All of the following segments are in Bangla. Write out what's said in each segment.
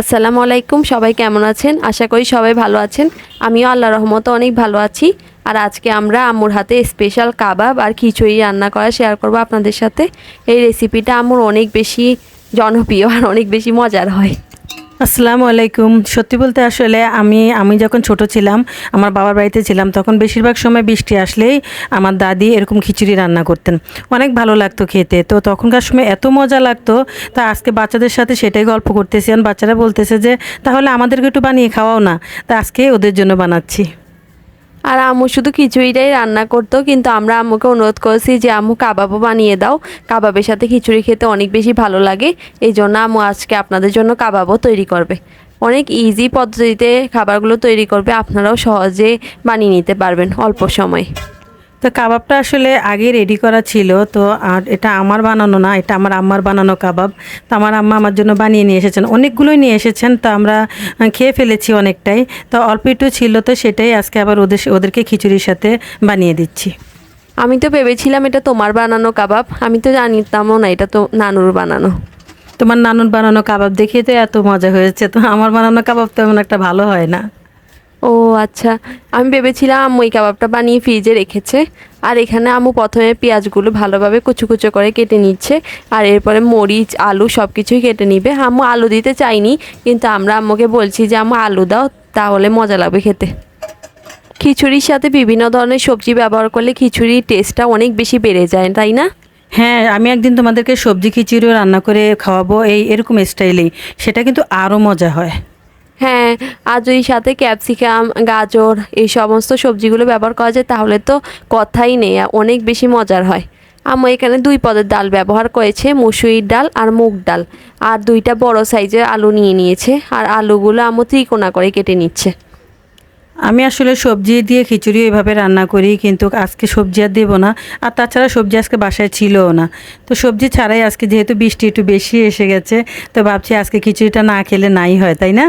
আসসালামু আলাইকুম, সবাই কেমন আছেন? আশা করি সবাই ভালো আছেন। আমিও আল্লাহ রহমতে অনেক ভালো আছি। আর আজকে আমরা আম্মুর হাতে স্পেশাল কাবাব আর খিচুড়ি রান্না করা শেয়ার করব আপনাদের সাথে। এই রেসিপিটা আমার অনেক বেশি জনপ্রিয় আর অনেক বেশি মজার হয়। আসসালামু আলাইকুম। সত্যি বলতে আসলে আমি আমি যখন ছোট ছিলাম, আমার বাবার বাড়িতে ছিলাম, তখন বেশিরভাগ সময় বৃষ্টি আসলেই আমার দাদি এরকম খিচুড়ি রান্না করতেন। অনেক ভালো লাগতো খেতে। তো তখনকার সময় এত মজা লাগতো, তা আজকে বাচ্চাদের সাথে সেটাই গল্প করতেছি। বাচ্চারা বলতেছে যে, তাহলে আমাদেরকে একটু বানিয়ে খাওয়াও না। তা আজকে ওদের জন্য বানাচ্ছি। আর আম্মু শুধু খিচুড়িটাই রান্না করতো, কিন্তু আমরা আম্মুকে অনুরোধ করেছি যে, আম্মু, কাবাবও বানিয়ে দাও। কাবাবের সাথে খিচুড়ি খেতে অনেক বেশি ভালো লাগে। এই জন্য আম্মু আজকে আপনাদের জন্য কাবাবও তৈরি করবে। অনেক ইজি পদ্ধতিতে খাবারগুলো তৈরি করবে। আপনারাও সহজে বানিয়ে নিতে পারবেন অল্প সময়। তো কাবাবটা আসলে আগে রেডি করা ছিল তো আর এটা আমার বানানো না এটা আমার আম্মার বানানো কাবাব। তো আমার আম্মা আমার জন্য বানিয়ে নিয়ে এসেছেন। অনেকগুলোই নিয়ে এসেছেন তো আমরা খেয়ে ফেলেছি অনেকটাই। তো অল্প একটু ছিল তো সেটাই আজকে আবার ওদের ওদেরকে খিচুড়ির সাথে বানিয়ে দিচ্ছি। আমি তো ভেবেছিলাম এটা তোমার বানানো কাবাব আমি তো জানিতামও না এটা তো নানুর বানানো। তোমার নানুর বানানো কাবাব দেখিয়ে তো এত মজা হয়েছে তো আমার বানানো কাবাব তো তেমন একটা ভালো হয় না। ও আচ্ছা। আমি ভেবেছিলাম আম্মু এই কাবাবটা বানিয়ে ফ্রিজে রেখেছে। আর এখানে আম্মু প্রথমে পেঁয়াজগুলো ভালোভাবে কুচু কুচু করে কেটে নিচ্ছে। আর এরপরে মরিচ, আলু সব কিছুই কেটে নিবে। আম্মু আলু দিতে চাইনি, কিন্তু আমরা আম্মুকে বলছি যে, আম্মু, আলু দাও, তাহলে মজা লাগবে খেতে। খিচুড়ির সাথে বিভিন্ন ধরনের সবজি ব্যবহার করলে খিচুড়ির টেস্টটা অনেক বেশি বেড়ে যায়, তাই না? হ্যাঁ আমি একদিন তোমাদেরকে সবজি খিচুড়িও রান্না করে খাওয়াবো এই এরকম স্টাইলেই সেটা কিন্তু আরও মজা হয়। হ্যাঁ আর যদি সাথে ক্যাপসিকাম, গাজর, এই সমস্ত সবজিগুলো ব্যবহার করা যায়, তাহলে তো কথাই নেই অনেক বেশি মজার হয়। আমি এখানে দুই পদের ডাল ব্যবহার করেছে, মুসুরির ডাল আর মুগ ডাল। আর দুইটা বড় সাইজের আলু নিয়ে নিয়েছে, আর আলুগুলো আম্মু ত্রিকোণা করে কেটে নিচ্ছে। আমি আসলে সবজি দিয়ে খিচুড়ি এভাবে রান্না করি, কিন্তু আজকে সবজি আর দেবো না, আর তাছাড়া সবজি আজকে বাসায় ছিলও না। তো সবজি ছাড়াই আজকে যেহেতু বৃষ্টি একটু বেশি এসে গেছে, তো ভাবছি আজকে খিচুড়িটা না খেলে নাই হয়, তাই না?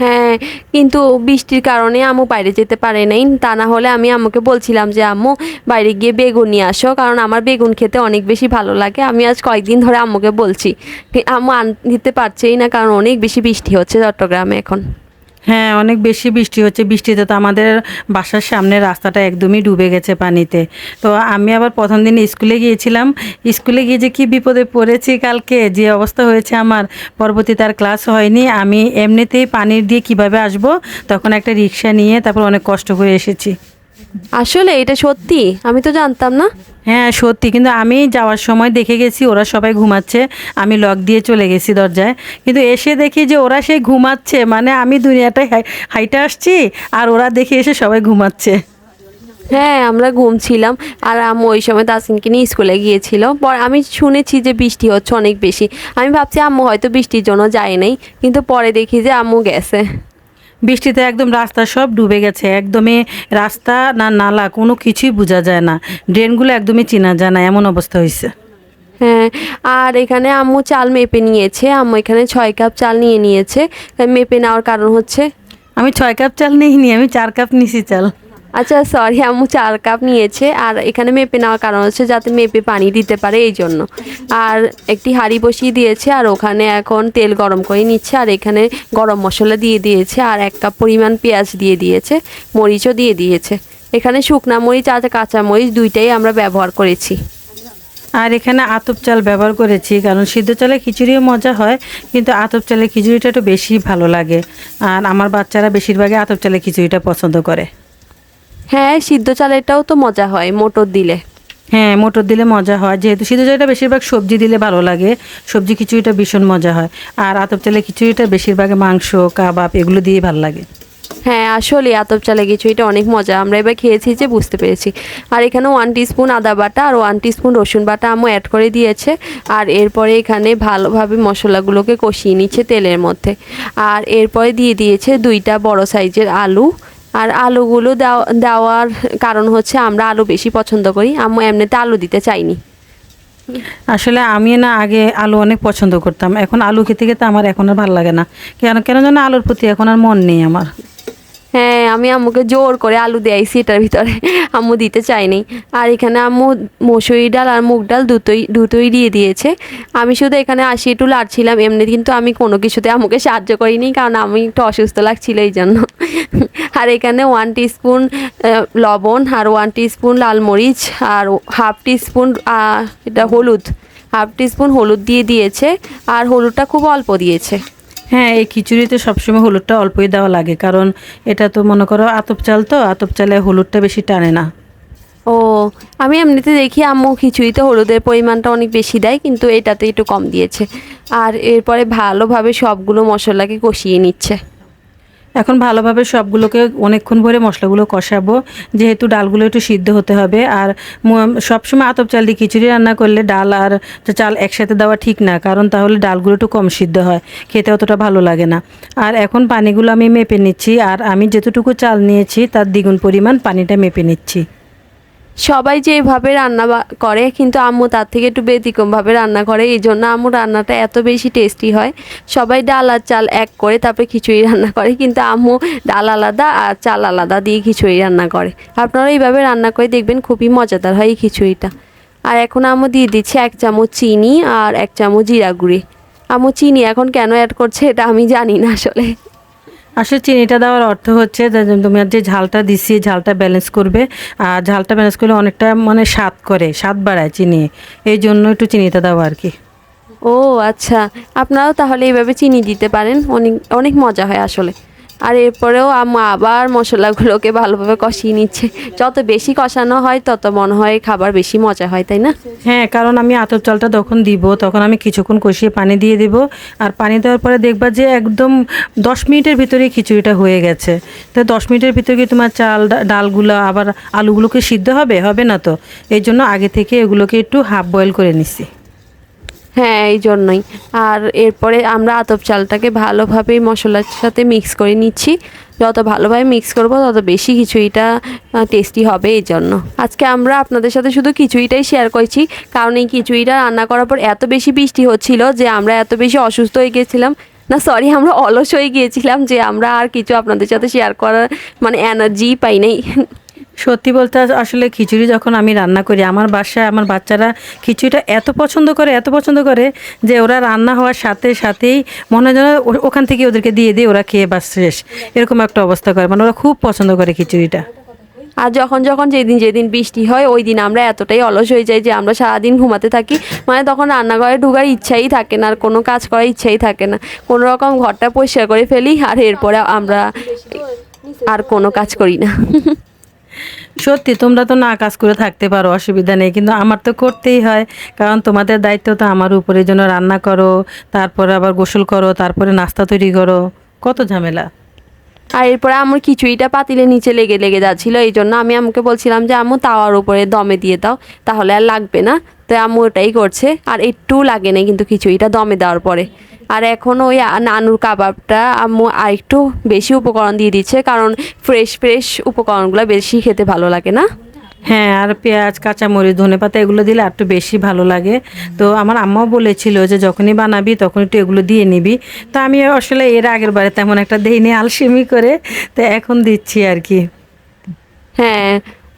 হ্যাঁ কিন্তু বৃষ্টির কারণে আমু বাইরে যেতে পারে নাই। তা না হলে আমি আম্মুকে বলছিলাম যে, আম্মু, বাইরে গিয়ে বেগুন নিয়ে আসো, কারণ আমার বেগুন খেতে অনেক বেশি ভালো লাগে। আমি আজ কয়েকদিন ধরে আম্মুকে বলছি। আম্মু আন দিতে পারছেই না, কারণ অনেক বেশি বৃষ্টি হচ্ছে চট্টগ্রামে এখন। হ্যাঁ অনেক বেশি বৃষ্টি হচ্ছে। বৃষ্টিতে তো আমাদের বাসার সামনে রাস্তাটা একদমই ডুবে গেছে পানিতে। তো আমি আবার প্রথম দিন স্কুলে গিয়েছিলাম। স্কুলে গিয়ে যে কী বিপদে পড়েছি কালকে, যে অবস্থা হয়েছে আমার পরবর্তী তার ক্লাস হয়নি। আমি এমনিতেই পানির দিয়ে কীভাবে আসব, তখন একটা রিক্সা নিয়ে তারপর অনেক কষ্ট করে এসেছি। আসলে এটা সত্যি? আমি তো জানতাম না। হ্যাঁ সত্যি। কিন্তু আমি যাওয়ার সময় দেখে গেছি ওরা সবাই ঘুমাচ্ছে। আমি লক দিয়ে চলে গেছি দরজায়। কিন্তু এসে দেখি যে ওরা সেই ঘুমাচ্ছে। মানে আমি দুনিয়াটায় হাইটে আসছি আর ওরা দেখে এসে সবাই ঘুমাচ্ছে। হ্যাঁ আমরা ঘুমছিলাম। আর আম্মু ওই সময় তাসিনকে নিয়ে স্কুলে গিয়েছিল। পর আমি শুনেছি যে বৃষ্টি হচ্ছে অনেক বেশি। আমি ভাবছি আম্মু হয়তো বৃষ্টির জন্য যায় নাই। কিন্তু পরে দেখি যে আম্মু গেছে। বৃষ্টিতে একদম রাস্তা সব ডুবে গেছে একদমই রাস্তা না নালা কোনো কিছুই বোঝা যায় না। ড্রেনগুলো একদমই চেনা যায় না এমন অবস্থা হয়েছে। হ্যাঁ আর এখানে আম্মু চাল মেপে নিয়েছে আম্মু এখানে ছয় কাপ চাল নিয়ে নিয়েছে। মেপে নেওয়ার কারণ হচ্ছে? আমি ছয় কাপ চাল নিইনি আমি চার কাপ নিছি চাল। আচ্ছা সরি আম্মু চার কাপ নিয়েছে। আর এখানে মেপে নেওয়ার কারণ হচ্ছে যাতে মেপে পানি দিতে পারে এই জন্য। আর একটি হাঁড়ি বসিয়ে দিয়েছে, আর ওখানে এখন তেল গরম করে নিচ্ছে, আর এখানে গরম মশলা দিয়ে দিয়েছে, আর এক কাপ পরিমাণ পেঁয়াজ দিয়ে দিয়েছে, মরিচও দিয়ে দিয়েছে। এখানে শুকনা মরিচ আর কাঁচা মরিচ দুইটাই আমরা ব্যবহার করেছি। আর এখানে আতপ চাল ব্যবহার করেছি, কারণ সিদ্ধ চালে খিচুড়িও মজা হয়, কিন্তু আতপ চালের খিচুড়িটা একটু বেশি ভালো লাগে। আর আমার বাচ্চারা বেশিরভাগই আতপ চালের খিচুড়িটা পছন্দ করে। হ্যাঁ সিদ্ধ চালেরটাও তো মজা হয় মোটর দিলে। হ্যাঁ মোটর দিলে মজা হয়। যেহেতু সিদ্ধ চালটা বেশিরভাগ সবজি দিলে ভালো লাগে সবজি খিচুড়িটা ভীষণ মজা হয়। আর আতপ চালের খিচুড়িটা বেশিরভাগ মাংস কাবাব এগুলো দিয়ে ভালো লাগে। হ্যাঁ আসলে আতপ চালে এটা অনেক মজা। আমরা এবার খেয়েছি যে বুঝতে পেরেছি। আর এখানে ওয়ান স্পুন আদা বাটা আর ওয়ান স্পুন রসুন বাটা আম্মু অ্যাড করে দিয়েছে। আর এরপরে এখানে ভালোভাবে মশলাগুলোকে কষিয়ে নিচ্ছে তেলের মধ্যে। আর এরপরে দিয়ে দিয়েছে দুইটা বড় সাইজের আলু। আর আলুগুলো দেওয়া দেওয়ার কারণ হচ্ছে আমরা আলু বেশি পছন্দ করি। আম্মু এমনিতে আলু দিতে চাইনি। আসলে আমি না আগে আলু অনেক পছন্দ করতাম। এখন আলু খেতে খেতে আমার এখন আর ভালো লাগে না। কেন কেন যেন আলুর প্রতি এখন আর মন নেই আমার। হ্যাঁ আমি আম্মুকে জোর করে আলু দিয়েছি এটার ভিতরে। আম্মু দিতে চাইনি আর এখানে আম্মু মসুরি ডাল আর মুগ ডাল দুটোই দুটোই দিয়ে দিয়েছে। আমি শুধু এখানে আশি একটু লাড়ছিলাম। এমনি কিন্তু আমি কোনো কিছুতে আম্মুকে সাহায্য করিনি কারণ আমি একটু অসুস্থ লাগছিল এই জন্য। আর এখানে ওয়ান টিস্পুন লবণ আর ওয়ান টিস্পুন লাল মরিচ আর হাফ টিস্পুন এটা হলুদ। হাফ টিস্পুন হলুদ দিয়ে দিয়েছে আর হলুদটা খুব অল্প দিয়েছে। হ্যাঁ এই খিচুড়িতে সবসময় হলুদটা অল্পই দেওয়া লাগে কারণ এটা তো মনে করো আতপ চাল তো আতপ চালে হলুদটা বেশি টানে না। ও আমি এমনিতে দেখি আম্মু খিচুড়িতে হলুদের পরিমাণটা অনেক বেশি দেয় কিন্তু এটাতে একটু কম দিয়েছে। আর এরপরে ভালোভাবে সবগুলো মশলাকে কষিয়ে নিচ্ছে। এখন ভালোভাবে সবগুলোকে অনেকক্ষণ ভরে মশলাগুলো কষাবো। যেহেতু ডালগুলো একটু সিদ্ধ হতে হবে, আর সবসময় আতপ চাল দিয়ে খিচুড়ি রান্না করলে ডাল আর চাল একসাথে দেওয়া ঠিক না, কারণ তাহলে ডালগুলো একটু কম সিদ্ধ হয়, খেতে অতটা ভালো লাগে না। আর এখন পানিগুলো আমি মেপে নিচ্ছি, আর আমি যতটুকু চাল নিয়েছি তার দ্বিগুণ পরিমাণ পানিটা মেপে নিচ্ছি। সবাই যে যেভাবে রান্না করে, কিন্তু আম্মু তার থেকে একটু ব্যতিক্রমভাবে রান্না করে, এই জন্য আম্মু রান্নাটা এত বেশি টেস্টি হয়। সবাই ডাল আর চাল এক করে তারপরে খিচুড়ি রান্না করে, কিন্তু আম্মু ডাল আলাদা আর চাল আলাদা দিয়ে খিচুড়ি রান্না করে। আপনারা এইভাবে রান্না করে দেখবেন খুবই মজাদার হয় এই খিচুড়িটা। আর এখন আম্মু দিয়ে দিচ্ছে এক চামচ চিনি আর এক চামচ জিরা গুঁড়ি। আম্মু, চিনি এখন কেন অ্যাড করছে এটা আমি জানি না আসলে। আসলে চিনিটা দেওয়ার অর্থ হচ্ছে তুমি যে ঝালটা দিছি, ঝালটা ব্যালেন্স করবে, আর ঝালটা ব্যালেন্স করলে অনেকটা মানে স্বাদ করে, স্বাদ বাড়ায় চিনি। এই জন্য একটু চিনিটা দেওয়া আর কি। ও আচ্ছা আপনারাও তাহলে এইভাবে চিনি দিতে পারেন, অনেক অনেক মজা হয় আসলে। আর এরপরেও আম্মু আবার মশলাগুলোকে ভালোভাবে কষিয়ে নিচ্ছে। যত বেশি কষানো হয়, তত মনে হয় খাবার বেশি মজা হয়, তাই না? হ্যাঁ কারণ আমি আতর চালটা যখন দিব, তখন আমি কিছুক্ষণ কষিয়ে পানি দিয়ে দিব। আর পানি দেওয়ার পরে দেখবা যে একদম দশ মিনিটের ভিতরেই খিচুড়িটা হয়ে গেছে। তো দশ মিনিটের ভিতরে কি তোমার চাল ডালগুলো আবার আলুগুলোকে সিদ্ধ হবে? হবে না তো। এই জন্য আগে থেকে এগুলোকে একটু হাফ বয়েল করে নিছি। হ্যাঁ এই জন্যই। আর এরপরে আমরা আতপ চালটাকে ভালোভাবে মশলার সাথে মিক্স করে নিচ্ছি। যত ভালোভাবে মিক্স করব, তত বেশি খিচুড়িটা টেস্টি হবে এই জন্য। আজকে আমরা আপনাদের সাথে শুধু খিচুড়িটাই শেয়ার করছি, কারণ এই খিচুড়িটা রান্না করার পর এত বেশি বৃষ্টি হচ্ছিল যে আমরা এত বেশি অসুস্থ হয়ে গেছিলাম। না সরি আমরা অলস হয়ে গিয়েছিলাম যে আমরা আর কিছু আপনাদের সাথে শেয়ার করার মানে এনার্জি পাই নাই। সত্যি বলতে আসলে খিচুড়ি যখন আমি রান্না করি, আমার বাসায় আমার বাচ্চারা খিচুড়িটা এত পছন্দ করে, এত পছন্দ করে যে ওরা রান্না হওয়ার সাথে সাথেই মনে হয় যেন ওখান থেকে ওদেরকে দিয়ে দিয়ে ওরা খেয়ে বাস শেষ। এরকম একটা অবস্থা করে। মানে ওরা খুব পছন্দ করে খিচুড়িটা। আর যখন যখন যেদিন যেদিন বৃষ্টি হয়, ওই দিন আমরা এতটাই অলস হয়ে যাই যে আমরা সারাদিন ঘুমাতে থাকি। মানে তখন রান্নাঘরে ঢোকার ইচ্ছাই থাকে না, আর কোনো কাজ করার ইচ্ছাই থাকে না। কোনো রকম ঘরটা পরিষ্কার করে ফেলি, আর এরপরে আমরা আর কোনো কাজ করি না। সত্যি, তোমরা তো না কাজ করে থাকতে পারো, অসুবিধা নেই, কিন্তু আমার তো করতেই হয়। কারণ তোমাদের দায়িত্ব তো আমার উপরে জন্য রান্না করো, তারপরে আবার গোসল করো, তারপরে নাস্তা তৈরি করো। কত ঝামেলা। আর এরপরে আমার খিচুড়িটা পাতিলে নিচে লেগে লেগে যাচ্ছিল, এই জন্য আমি আমাকে বলছিলাম যে আমু তাওয়ার উপরে দমে দিয়ে দাও, তাহলে আর লাগবে না। তো আমু ওটাই করছে, আর একটু লাগে না কিন্তু খিচুড়িটা দমে দেওয়ার পরে। আর এখন ওই নানুর কাবাবটা আম্মু আর একটু বেশি উপকরণ দিয়ে দিচ্ছে, কারণ ফ্রেশ ফ্রেশ উপকরণগুলো বেশি খেতে ভালো লাগে না। হ্যাঁ আর পেঁয়াজ, কাঁচামরিচ ধনে পাতা এগুলো দিলে একটু বেশি ভালো লাগে। তো আমার আম্মাও বলেছিল যে যখনই বানাবি তখন একটু এগুলো দিয়ে নিবি। তো আমি আসলে এর আগের বারে তেমন একটা দেইনি আলসেমি করে, তো এখন দিচ্ছি আর কি। হ্যাঁ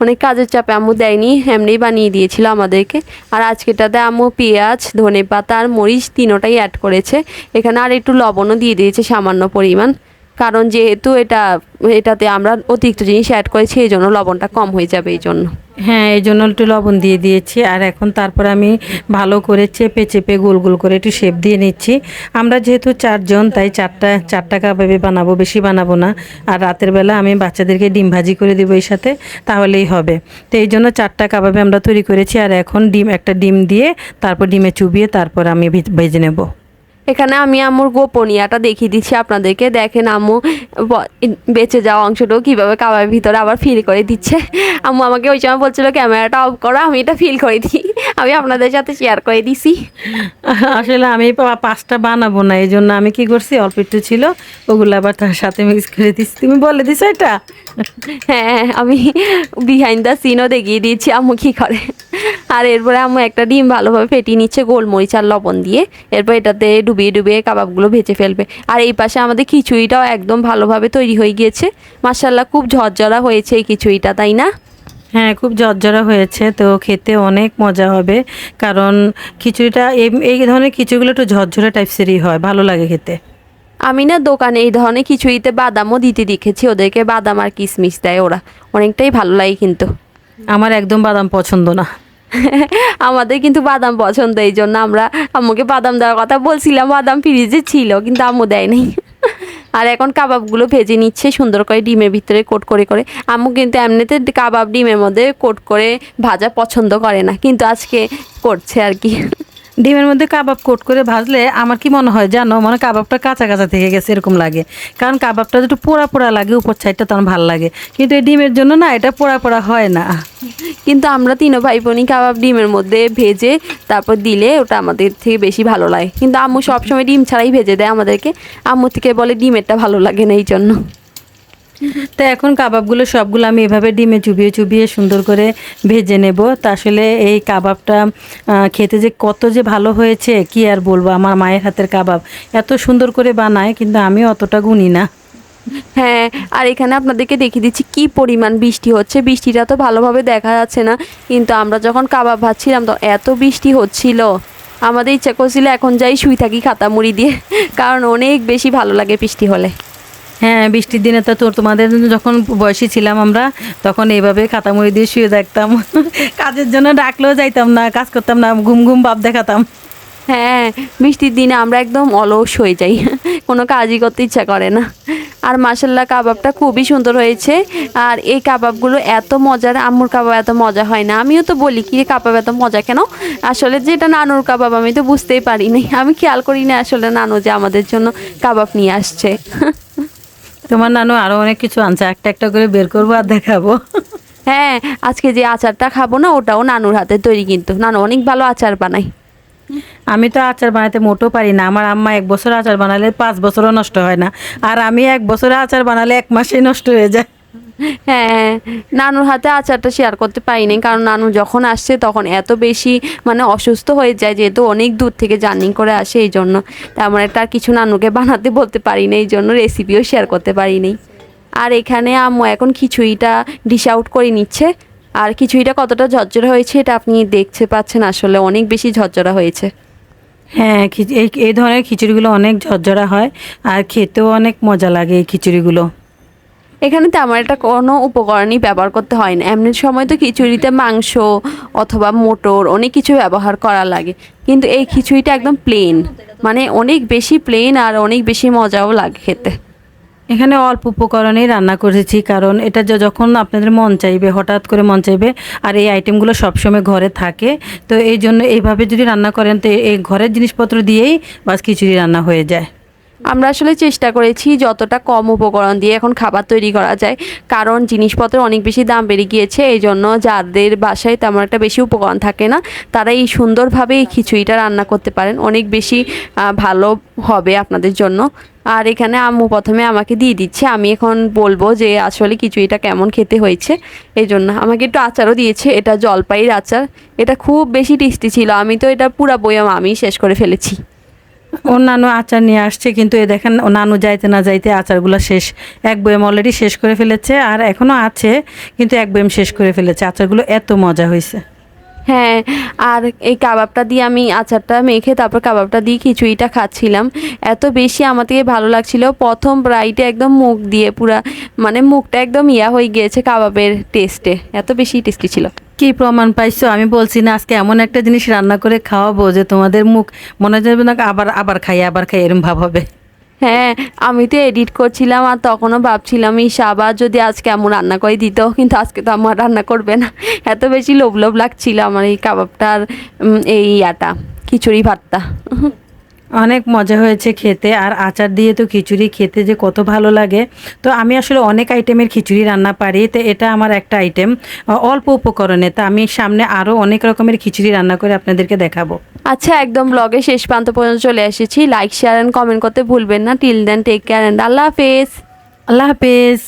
অনেক কাজের চাপে আম্মু দেয়নি, এমনিই বানিয়ে দিয়েছিল আমাদেরকে। আর আজকেটাতে আম্মু পেঁয়াজ ধনে পাতা আর মরিচ তিনোটাই অ্যাড করেছে। এখানে আর একটু লবণও দিয়ে দিয়েছে সামান্য পরিমাণ। কারণ যেহেতু এটা, এটাতে আমরা অতিরিক্ত জিনিস অ্যাড করেছি, এই জন্য লবণটা কম হয়ে যাবে এই জন্য। হ্যাঁ এই জন্য একটু লবণ দিয়ে দিয়েছি। আর এখন তারপর আমি ভালো করে চেপে চেপে গোল গোল করে একটু শেপ দিয়ে নিচ্ছি। আমরা যেহেতু চারজন, তাই চারটা চারটা কাবাবে বানাবো, বেশি বানাবো না। আর রাতের বেলা আমি বাচ্চাদেরকে ডিম ভাজি করে দেবো এই সাথে, তাহলেই হবে। তো এই জন্য চারটা কাবাবে আমরা তৈরি করেছি। আর এখন ডিম, একটা ডিম দিয়ে তারপর ডিমে চুবিয়ে তারপর আমি ভেজ- ভেজে নেব। এখানে আমি আম্মুর গোপনীয়টা দেখিয়ে দিচ্ছি আপনাদেরকে। দেখেন আম্মু বেঁচে যাওয়া অংশটাও কীভাবে কাবাবের ভিতরে আবার ফিল করে দিচ্ছে। আম্মু আমাকে ওই সময় বলছিল ক্যামেরাটা অফ করো আমি এটা ফিল করে দিই। আমি আপনাদের সাথে শেয়ার করে দিছি। আসলে আমি পাঁচটা বানাবো না এই জন্য আমি কি করছি অল্প একটু ছিল ওগুলো আবার তার সাথে মিক্স করে দিচ্ছি তুমি বলে দিছো এটা? হ্যাঁ আমি বিহাইন্ড দ্য সিনও দেখিয়ে দিয়েছি আম্মু কী করে। আর এরপরে আম্মু একটা ডিম ভালোভাবে ফেটিয়ে নিচ্ছে গোলমরিচ আর লবণ দিয়ে। এরপর এটাতে ডুবিয়ে ডুবিয়ে কাবাবগুলো ভেজে ফেলবে। আর এই পাশে আমাদের খিচুড়িটাও একদম ভালোভাবে তৈরি হয়ে গিয়েছে। মাসাল্লাহ খুব ঝরঝরা হয়েছে এই খিচুড়িটা তাই না? হ্যাঁ খুব জর্জরা হয়েছে তো খেতে অনেক মজা হবে। কারণ খিচুড়িটা এই এই ধরনের খিচুড়িগুলো একটু ঝরঝরা টাইপসেরই হয় ভালো লাগে খেতে। আমি না দোকানে এই ধরনের খিচুড়িতে বাদামও দিতে দেখেছি ওদেরকে বাদাম আর কিশমিশ দেয় ওরা। অনেকটাই ভালো লাগে কিন্তু। আমার একদম বাদাম পছন্দ না। আমাদের কিন্তু বাদাম পছন্দ, এই জন্য আমরা আম্মুকে বাদাম দেওয়ার কথা বলছিলাম, বাদাম ফ্রিজে ছিল, কিন্তু আম্মু দেয় নাই আর এখন কাবাবগুলো ভেজে নিচ্ছে, সুন্দর করে ডিমের ভিতরে কোট করে করে। আম্মু কিন্তু এমনিতে কাবাব ডিমের মধ্যে কোট করে ভাজা পছন্দ করে না, কিন্তু আজকে করছে আর কি। ডিমের মধ্যে কাবাব কোট করে ভাজলে আমার কি মনে হয় জানো? মানে কাবাবটা কাঁচা কাঁচা থেকে গেছে, এরকম লাগে। কারণ কাবাবটা একটু পোড়া পোড়া লাগে, উপর সাইডটা তখন ভালো লাগে। কিন্তু এই ডিমের জন্য না, এটা পোড়া পোড়া হয় না। কিন্তু আমরা তিনো ভাই বোনই কাবাব ডিমের মধ্যে ভেজে তারপর দিলে ওটা আমাদের থেকে বেশি ভালো লাগে। কিন্তু আম্মু সবসময় ডিম ছাড়াই ভেজে দেয় আমাদেরকে। আম্মু থেকে বলে ডিমেরটা ভালো লাগে না এই জন্য। তো এখন কাবাবগুলো সবগুলো আমি এভাবে ডিমে চুবিয়ে চুবিয়ে সুন্দর করে ভেজে নেব। তা আসলে এই কাবাবটা খেতে যে কত যে ভালো হয়েছে, কি আর বলব? আমার মায়ের হাতের কাবাব। এত সুন্দর করে বানায়, কিন্তু আমি অতটা গুনি না। হ্যাঁ আর এখানে আপনাদেরকে দেখিয়ে দিচ্ছি কি পরিমাণ বৃষ্টি হচ্ছে। বৃষ্টিটা তো ভালোভাবে দেখা যাচ্ছে না, কিন্তু আমরা যখন কাবাব ভাজছিলাম তো এত বৃষ্টি হচ্ছিল। আমাদের ইচ্ছা করছিল এখন যাই শুই থাকি খাতা মুড়ি দিয়ে, কারণ অনেক বেশি ভালো লাগে বৃষ্টি হলে। হ্যাঁ বৃষ্টির দিনে তো তোর তোমাদের যখন বয়সী ছিলাম আমরা, তখন এইভাবে খাতামুড়ি দিয়ে শুয়ে থাকতাম। কাজের জন্য ডাকলেও যাইতাম না, কাজ করতাম না, ঘুম ঘুম ভাব দেখাতাম। হ্যাঁ বৃষ্টির দিনে আমরা একদম অলস হয়ে যাই। কোনো কাজই করতে ইচ্ছা করে না। আর মাসাল্লাহ কাবাবটা খুবই সুন্দর হয়েছে। আর এই কাবাবগুলো এত মজার, আম্মুর কাবাব এত মজা হয় না। আমিও তো বলি, কি কাবাব এত মজা কেন? আসলে যেটা নানুর কাবাব, আমি তো বুঝতেই পারি আমি খেয়াল করি না আসলে নানু যে আমাদের জন্য কাবাব নিয়ে আসছে। তোমার নানু আরও অনেক কিছু আনছে একটা একটা করে বের করব আর দেখাবো। হ্যাঁ আজকে যে আচারটা খাব না ওটাও নানুর হাতে তৈরি কিন্তু। নানু অনেক ভালো আচার বানায়। আমি তো আচার বানাতে মোটেও পারি না আমার আম্মা এক বছর আচার বানালে পাঁচ বছরও নষ্ট হয় না। আর আমি এক বছরে আচার বানালে এক মাসেই নষ্ট হয়ে যায়। হ্যাঁ নানুর হাতে আচারটা শেয়ার করতে পারিনি, কারণ নানু যখন আসছে তখন এত বেশি মানে অসুস্থ হয়ে যায়, যেহেতু অনেক দূর থেকে জার্নি করে আসে এই জন্য। তেমন একটা কিছু নানুকে বানাতে বলতে পারি না এই জন্য রেসিপিও শেয়ার করতে পারিনি। আর এখানে আম্মু এখন খিচুড়িটা ডিশ আউট করে নিচ্ছে। আর খিচুড়িটা কতটা ঝরঝরা হয়েছে এটা আপনি দেখতে পাচ্ছেন, আসলে অনেক বেশি ঝরঝরা হয়েছে। হ্যাঁ এই ধরনের খিচুড়িগুলো অনেক ঝরঝরা হয়, আর খেতেও অনেক মজা লাগে এই খিচুড়িগুলো। এখানে তেমন একটা কোনো উপকরণই ব্যবহার করতে হয় না। এমনি সময় তো খিচুড়িতে মাংস অথবা মোটর অনেক কিছু ব্যবহার করা লাগে। কিন্তু এই খিচুড়িটা একদম প্লেন মানে অনেক বেশি প্লেন আর অনেক বেশি মজাও লাগে খেতে। এখানে অল্প উপকরণেই রান্না করেছি, কারণ এটা যখন আপনাদের মন চাইবে, হঠাৎ করে মন চাইবে, আর এই আইটেমগুলো সবসময় ঘরে থাকে, তো এই জন্য এইভাবে যদি রান্না করেন, তো এই ঘরের জিনিসপত্র দিয়েই বাস খিচুড়ি রান্না হয়ে যায়। আমরা আসলে চেষ্টা করেছি যতটা কম উপকরণ দিয়ে এখন খাবার তৈরি করা যায়। কারণ জিনিসপত্রের অনেক বেশি দাম বেড়ে গিয়েছে এই জন্য যাদের বাসায় তেমন একটা বেশি উপকরণ থাকে না তারা এই সুন্দরভাবে এই খিচুড়িটা রান্না করতে পারেন। অনেক বেশি ভালো হবে আপনাদের জন্য। আর এখানে আম্মু প্রথমে আমাকে দিয়ে দিচ্ছে। আমি এখন বলব যে আসলে খিচুড়িটা কেমন খেতে হয়েছে। এই জন্য আমাকে একটু আচারও দিয়েছে। এটা জলপাইয়ের আচার। এটা খুব বেশি টেস্টি ছিল। আমি তো এটা পুরা বইয়াম আমি শেষ করে ফেলেছি। নানু আচার নিয়ে আসছে, কিন্তু এ দেখেন, নানু যাইতে না যাইতে আচারগুলো শেষ। এক বয়েম অলরেডি শেষ করে ফেলেছে আর এখনও আছে, কিন্তু এক বয়েম শেষ করে ফেলেছে। আচারগুলো এত মজা হয়েছে। হ্যাঁ আর এই কাবাবটা দিয়ে আমি আচারটা মেখে তারপর কাবাবটা দিয়ে খিচুড়িটা খাচ্ছিলাম। এত বেশি আমার থেকে ভালো লাগছিল। প্রথম ব্রাইটে একদম মুখ দিয়ে পুরা মানে মুখটা একদম ইয়া হয়ে গিয়েছে কাবাবের টেস্টে এত বেশি টেস্টি ছিল। কি প্রমাণ পাইছো? আমি বলছি না, আজকে এমন একটা জিনিস রান্না করে খাওয়াবো যে তোমাদের মুখ মনে যাবে না আবার আবার খাই আবার খাই, এরম ভাব হবে। হ্যাঁ আমি তো এডিট করছিলাম আর তখনও ভাবছিলাম এই সাবা যদি আজকে এমন রান্না করে দিত কিন্তু আজকে তো আমার রান্না করবে না। এত বেশি লোভ লোভ লাগছিল আমার এই কাবাবটার এই ইয়াটা, খিচুড়ি ভাতটা। অনেক মজা হয়েছে খেতে আর আচার দিয়ে তো খিচুড়ি খেতে যে কত ভালো লাগে। তো আমি আসলে অনেক আইটেমের খিচুড়ি রান্না পারি তো এটা আমার একটা আইটেম অল্প উপকরণে। তা আমি সামনে আরও অনেক রকমের খিচুড়ি রান্না করে আপনাদেরকে দেখাবো। আচ্ছা একদম ব্লগে শেষ প্রান্ত পর্যন্ত চলে এসেছি। লাইক শেয়ার অ্যান্ড কমেন্ট করতে ভুলবেন না। Till then take care and আল্লাহ হাফেজ। আল্লাহ হাফেজ।